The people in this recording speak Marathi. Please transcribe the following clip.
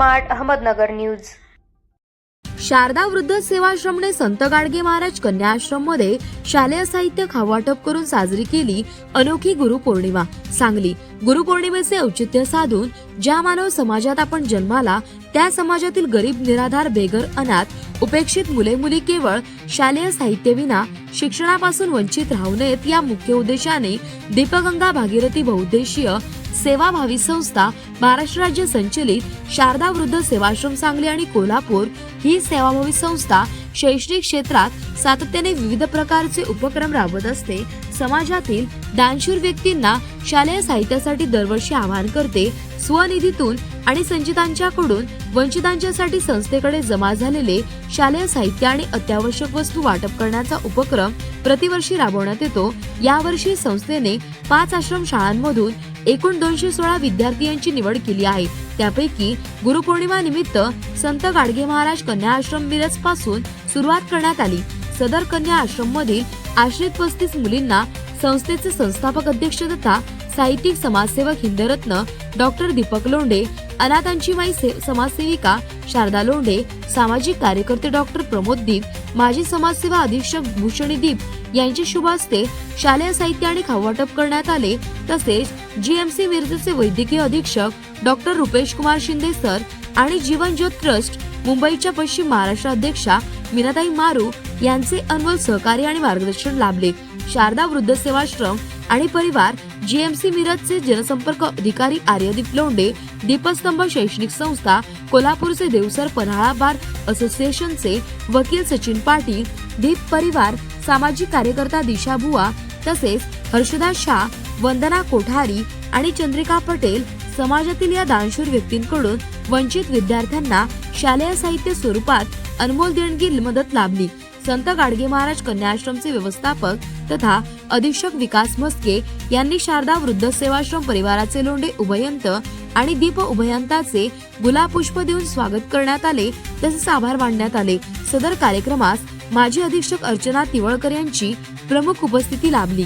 Smart Ahmednagar news. शारदा वृद्ध सेवाश्रमने संत गाडगे महाराज कन्या आश्रममध्ये शालेय साहित्य खावाटप करून साजरी केली अनोखी गुरुपौर्णिमा सांगली गुरुपौर्णिमेचे औचित्य साधून ज्या मानव समाजात आपण जन्माला त्या समाजातील गरीब निराधार बेघर अनाथ उपेक्षित मुले मुली केवळ शालेय साहित्यविना शिक्षणापासून वंचित राहू नयेत या मुख्य उद्देशाने दीपगंगा भागीरथी बहुउद्देशीय सेवाभावी संस्था महाराष्ट्र राज्य संचलित शारदा वृद्ध सेवाश्रम सांगली आणि कोल्हापूर ही सेवाभावी संस्था शैक्षणिक क्षेत्रात सातत्याने विविध प्रकारचे उपक्रम राबवत असते. समाजातील दानशूर व्यक्तींना शालेय साहित्यासाठी दरवर्षी आवाहन करते. स्वनिधीतून आणि संचितांच्याकडून वंचितांच्यासाठी संस्थेकडे जमा झालेले शालेय साहित्य आणि अत्यावश्यक वस्तू वाटप करण्याचा उपक्रम प्रतिवर्षी राबवण्यात येतो. यावर्षी संस्थेने पाच आश्रम शाळांमधून एकूण दोनशे सोळा विद्यार्थीयांची निवड केली आहे. त्यापैकी गुरुपौर्णिमा निमित्त संत गाडगे महाराज कन्या आश्रम मिरजपासून सुरुवात करण्यात आली. सदर कन्या आश्रम मधील आश्रित पस्तीस मुलींना संस्थेचे संस्थापक अध्यक्ष तथा साहित्यिक समाजसेवक हिंदरत्न डॉक्टर दीपक लोंढे अनाथांची माई से- समाजसेविका शारदा लोंढे सामाजिक कार्यकर्ते डॉक्टर प्रमोद दीप माजी समाजसेवा अधीक्षक भूषणी दीप यांच्या शुभ हस्ते शालेय साहित्य आणि खावाटप करण्यात आले. तसेच जीएमसी मिरजेचे वैद्यकीय अधीक्षक डॉक्टर रुपेश कुमार शिंदे सर आणि जीवन ज्योत ट्रस्ट मुंबईच्या पश्चिम महाराष्ट्र अध्यक्षा मीनाताई मारू यांचे अनमोल सहकार्य आणि मार्गदर्शन लाभले. शारदा वृद्ध सेवाश्रम आणि परिवार जीएमसी मिरजचे जनसंपर्क अधिकारी आर्यदीप लोंडे दीपस्तंभ शैक्षणिक संस्था कोल्हापूरचे देवसर पन्हाळा बार असोसिएशनचे वकील सचिन पाटील दीप परिवार सामाजिक कार्यकर्ता दिशा बुवा तसेच हर्षदा शाह वंदना कोठारी आणि चंद्रिका पटेल समाजातील या दानशूर व्यक्तींकडून वंचित विद्यार्थ्यांना शालेय साहित्य स्वरूपात अनमोल देणगी मदत लाभली. संत गाडगे महाराज कन्या आश्रमचे व्यवस्थापक तथा अधीक्षक विकास मस्के यांनी शारदा वृद्ध सेवाश्रम परिवाराचे लोंढे उभयंत आणि दीप उभयंताचे गुलाब पुष्प देऊन स्वागत करण्यात आले तसेच आभार मानण्यात आले. सदर कार्यक्रमास माजी अधीक्षक अर्चना तिवळकर यांची प्रमुख उपस्थिती लाभली.